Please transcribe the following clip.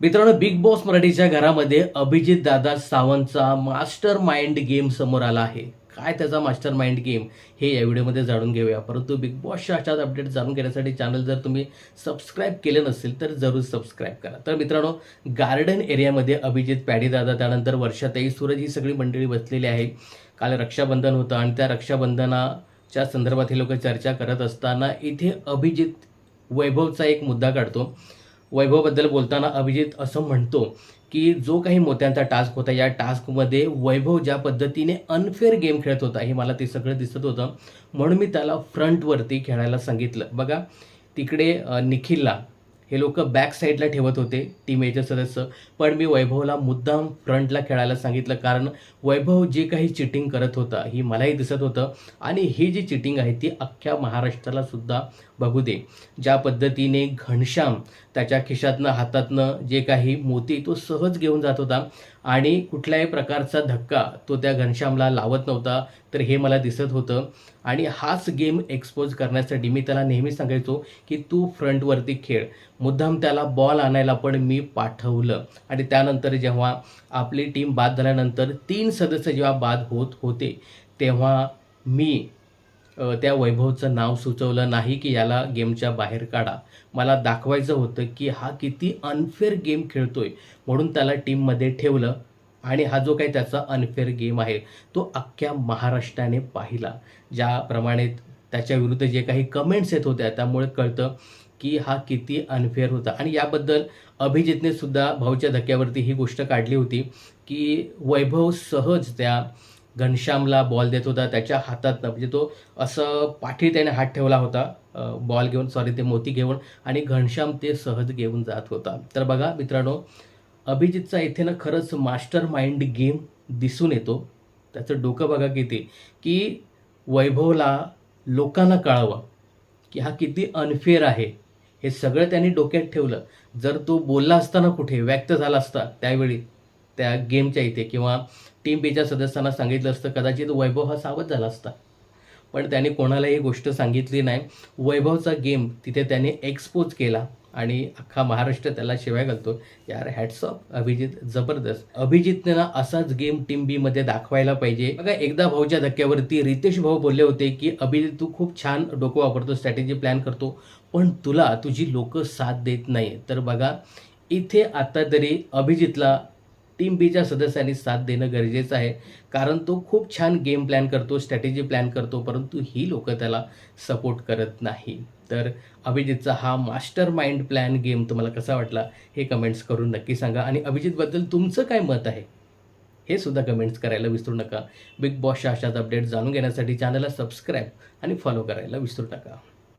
मित्रांनो big boss मराठीच्या घरामध्ये अभिजित दादा सावंतचा मास्टर माइंड गेम समोर आला आहे. काय त्याचा मास्टर माइंड गेम हे या व्हिडिओमध्ये जाणून घेऊया. परंतु बिग बॉसच्या अशाच अपडेट जाणून घेण्यासाठी चॅनल जर तुम्ही सबस्क्राईब केले नसेल तर जरूर सबस्क्राईब करा. तर मित्रांनो गार्डन एरियामध्ये अभिजित पॅडी दादा त्यानंतर वर्षाताई सूरज ही सगळी मंडळी बसलेली आहे. काल रक्षाबंधन होतं आणि त्या रक्षाबंधनाच्या संदर्भात हे लोक चर्चा करत असताना इथे अभिजित वैभवचा एक मुद्दा काढतो. वैभवबद्दल बोलताना अभिजित असं म्हणतो की जो काही मोत्यांचा टास्क होता या टास्कमध्ये वैभव ज्या पद्धतीने अनफेअर गेम खेळत होता हे मला ते सगळं दिसत होतं. म्हणून मी त्याला फ्रंटवरती खेळायला सांगितलं. बघा तिकडे निखिलला हे लोक बॅक साईडला ठेवत होते टीम एचे सदस्य. पण मी वैभवला मुद्दाम फ्रंटला खेळायला सांगितलं कारण वैभव जे काही चिटिंग करत होता ही मलाही दिसत होतं. आणि ही जी चिटिंग आहे ती अख्ख्या महाराष्ट्राला सुद्धा बघू दे. ज्या पद्धतीने घनश्याम त्याच्या खिशातनं हातातनं जे काही मोती तो सहज घेऊन जात होता. आणि कुठल्याही प्रकारचा धक्का तो त्या घनश्यामला लावत नव्हता तर हे मला दिसत होतं. आणि हाच गेम एक्सपोज करण्यासाठी मी त्याला नेहमी सांगायचो की तू फ्रंटवरती खेळ. मुद्दाम त्याला बॉल आणायला पण मी पाठवलं. आणि त्यानंतर जेव्हा आपली टीम बाद झाल्यानंतर तीन सदस्य जेव्हा बाद होत होते तेव्हा मी त्या वैभवचं नाव सुचवलं नाही की याला गेमच्या बाहेर काढा. मला दाखवायचं होतं की हा किती अनफेअर गेम खेळतोय म्हणून त्याला टीममध्ये ठेवलं आणि हा जो काही त्याचा अनफेअर गेम आहे तो अख्ख्या महाराष्ट्राने पाहिला. ज्याप्रमाणे त्याच्या विरुद्ध जे काही कमेंट्स येत होत्या त्यामुळे कळतं की हा किती अनफेअर होता. आणि याबद्दल अभिजितने सुद्धा भाऊच्या धक्क्यावरती ही गोष्ट काढली होती की वैभव सहज त्या घनश्यामला बॉल देत होता त्याच्या हातात म्हणजे तो असं पाठी त्याने हात ठेवला होता बॉल घेऊन सॉरी ते मोती घेऊन आणि घनश्याम ते सहज घेऊन जात होता. तर बघा मित्रांनो अभिजितचा इथे ना खरंच मास्टर माइंड गेम दिसून येतो. त्याचं डोकं बघा किती की वैभवला लोकांना कळावं की हा किती अनफेअर आहे. हे सगळं त्यांनी डोक्यात ठेवलं. जर तो बोलला असताना कुठे व्यक्त झाला असता त्यावेळी त्या गेमच्या इथे किंवा टीम बीच्या सदस्यांना सांगितलं असतं कदाचित वैभव हा सावध झाला असता. पण त्याने कोणालाही गोष्ट सांगितली नाही. वैभवचा गेम तिथे त्याने एक्सपोज केला आणि अख्खा महाराष्ट्र त्याला शिवाय घालतो. यार हॅट्स ऑफ अभिजित जबरदस्त. अभिजितने ना असाच गेम टीम बी मध्ये दाखवायला पाहिजे. बघा एकदा भाऊच्या धक्क्यावरती रितेश भाऊ बोलले होते की अभिजित तू खूप छान डोकं वापरतो स्ट्रॅटेजी प्लॅन करतो पण तुला तुझी लोक साथ देत नाही तर बघा इथे आता तरी अभिजितला टीम बीच्या सदस्यांनी साथ देणं गरजेचं आहे. कारण तो खूप छान गेम प्लॅन करतो स्ट्रॅटेजी प्लॅन करतो परंतु ही लोक त्याला सपोर्ट करत नाही. तर अभिजितचा हा मास्टर माइंड प्लॅन गेम तुम्हाला कसा वाटला हे कमेंट्स करून नक्की सांगा. आणि अभिजितबद्दल तुमचं काय मत आहे? हे सुद्धा कमेंट्स करायला विसरू नका. बिग बॉसच्या अशाच अपडेट जाणून घेण्यासाठी चॅनलला सबस्क्राईब आणि फॉलो करायला विसरू नका.